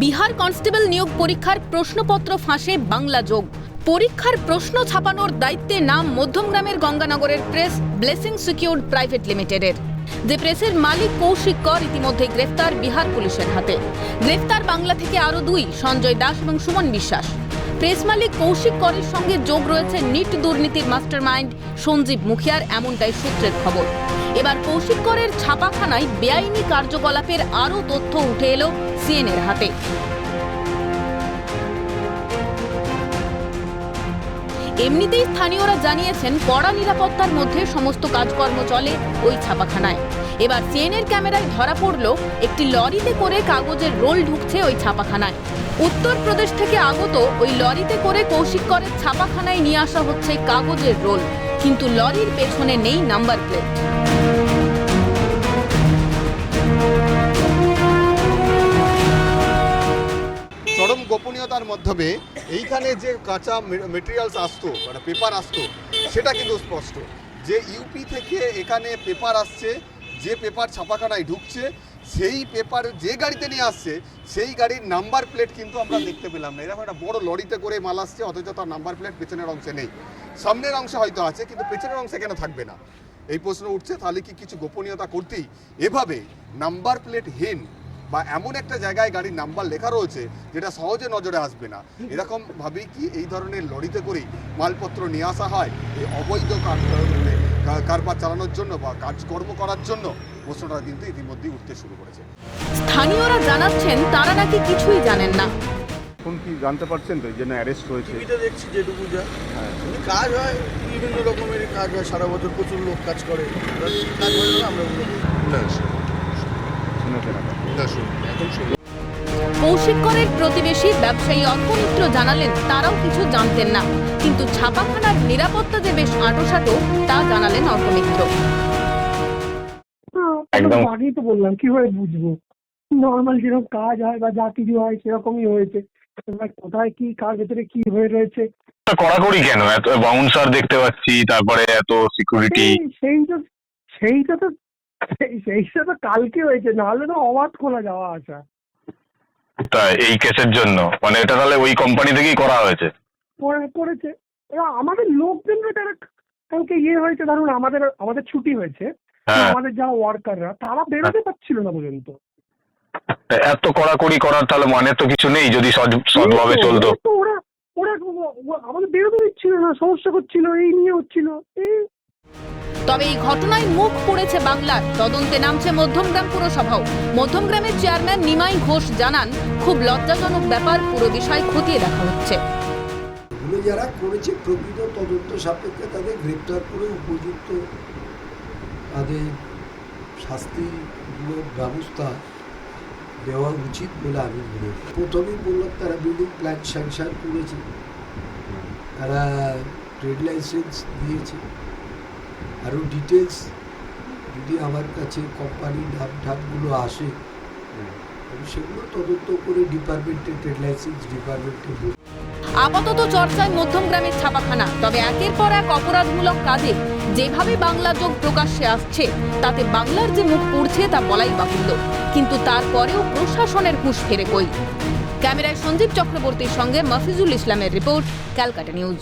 Bihar constable নিয়োগ পরীক্ষার প্রশ্নপত্র ফাঁসে বাংলা যোগ। পরীক্ষার প্রশ্ন ছাপানোর দায়িত্বে নাম মধ্যমগ্রামের গঙ্গানগরের প্রেস, ব্লেসিং সিকিউরড প্রাইভেট লিমিটেডের। যে প্রেসের মালিক কৌশিক কর ইতিমধ্যে গ্রেফতার বিহার পুলিশের হাতে। গ্রেফতার বাংলা থেকে আরও দুই, সঞ্জয় দাস এবং সুমন বিশ্বাস। প্রেস মালিক কৌশিক করের সঙ্গে যোগ রয়েছে নিট দুর্নীতির মাস্টারমাইন্ড সঞ্জীব মুখিয়ার, এমনটাই সূত্রের খবর। এবার কৌশিক করের ছাপাখানায় বেআইনি কার্যকলাপের আরও তথ্য উঠে এলো সিএনএর হাতে। এমনিতেই স্থানীয়রা জানিয়েছেন, কড়া নিরাপত্তার মধ্যে সমস্ত কাজকর্ম চলে ওই ছাপাখানায়। এবার সিএনএর ক্যামেরায় ধরা পড়ল একটি লরিতে করে কাগজের রোল ঢুকছে ওই ছাপাখানায়। উত্তরপ্রদেশ থেকে আগত ওই লরিতে করে কৌশিক করের ছাপাখানায় নিয়ে আসা হচ্ছে কাগজের রোল। কিন্তু লরির পেছনে নেই নাম্বার প্লেট। গোপনীয়তার মাধ্যমে এইখানে যে কাঁচা মেটেরিয়ালস আসতো মানে পেপার আসতো, সেটা কিন্তু স্পষ্ট। যে ইউপি থেকে এখানে পেপার আসছে, যে পেপার ছাপাখানায় ঢুকছে, সেই পেপার যে গাড়িতে নিয়ে আসছে, সেই গাড়ির নাম্বার প্লেট কিন্তু আমরা দেখতে পেলাম না। এরকম একটা বড় লরিতে করে মাল আসছে, অথচ তার নাম্বার প্লেট পেছনের অংশে নেই। সামনের অংশে হয়তো আছে, কিন্তু পেছনের অংশে কেন থাকবে না? এই প্রশ্ন উঠছে, তাহলে কি কিছু গোপনীয়তা করতেই এভাবে নাম্বার প্লেট হীন বা এমন একটা জায়গায় গাড়ির নাম্বার লেখা রয়েছে যেটা সহজে নজরে আসবে না। এরকম ভাবেই কি এই ধরনের লরিতে করেই মালপত্র নিয়ে আসা হয়? এই অবৈধ কার- মানে কারবার চালানোর জন্য বা কাজকর্ম করার জন্য? প্রশ্নটা কিন্তু ইতিমধ্যেই উঠতে শুরু করেছে। স্থানীয়রা জানাচ্ছেন তারা নাকি কিছুই জানেন না। এখন কি জানতে পারছেন তো? এই জন্য অ্যারেস্ট হয়েছে। টিভিতে দেখছি যেটুকু যা। হ্যাঁ। কাজ হয় বিভিন্ন রকমের কাজ হয় সারা বছর প্রচুর লোক কাজ করে। কাজ হয় না আমরা কৌশিক করের প্রতিবেশী ব্যবসায়ী অর্ক জানালেন তারাও কিছু জানতেন না। কিন্তু ছাপাখানার নিরাপত্তা যে বেশ আঁটোসাঁটো তা জানালেন একদম। আগেই তো বললাম কীভাবে বুঝব? নর্মাল যেরকম কাজ হয় বা যা কিছু হয় সেরকমই হয়েছে। কোথায় কি কার ভেতরে কি হয়ে রয়েছে? কড়াকড়ি কেন? এত বাউন্সার দেখতে পাচ্ছি তারপরে এত সিকিউরিটি সেই- সেইটা সেইটা তো সেই- তো কালকে হয়েছে নাহলে তো অবাধ খোলা যাওয়া আসা। তা এই কেসের জন্য? মানে এটা তাহলে ওই কোম্পানি থেকেই করা হয়েছে? করে করেছে। আমাদের লোকজন কালকে ইয়ে হয়েছে ধরুন আমাদের আমাদের ছুটি হয়েছে হ্যাঁ। আমাদের যারা ওয়ার্কাররা তারা বেরোতে পারছিল না পর্যন্ত। এত কড়াকড়ি করার তাহলে মানে তো কিছু নেই যদি সৎ- সৎভাবে চলতো। ওরা ওরা আমাদের বেরোতে দিচ্ছিল না সমস্যা করছিল এই নিয়ে হচ্ছিল এই তবে এই ঘটনায় মুখ পড়েছে বাংলার। তদন্তে নামছে মধ্যমগ্রাম পুরসভাও। মধ্যমগ্রামের চেয়ারম্যান নিমাই ঘোষ জানান, খুব লজ্জাজনক ব্যাপার, পুরো বিষয় খতিয়ে দেখা হচ্ছে। যারা করেছে প্রকৃত তদন্ত সাপেক্ষে তাদের গ্রেপ্তার করে উপযুক্ত তাদের শাস্তিমূলক ব্যবস্থা দেওয়া উচিত বলে আমি মনে করি। প্রথমেই বললাম, তারা বিল্ডিং প্ল্যান স্যাংশন করেছে। তারা ট্রেড লাইসেন্স দিয়েছে। আরও ডিটেলস যদি আমার কাছে কোম্পানির নাম ঠামগুলো আসে, আমি সেগুলো তদন্ত করে ডিপার্টমেন্টের ট্রেড লাইসেন্স ডিপার্টমেন্টে আপাতত চর্চায় মধ্যমগ্রামের ছাপাখানা, তবে একের পর এক অপরাধমূলক কাজে যেভাবে বাংলা যোগ প্রকাশ্যে আসছে, তাতে বাংলার যে মুখ পড়ছে তা বলাই বাহুল্য। কিন্তু তারপরেও প্রশাসনের হুঁশ ফেরে কই? ক্যামেরায় সঞ্জীব চক্রবর্তীর সঙ্গে মফিজুল ইসলামের রিপোর্ট, ক্যালকাটা নিউজ।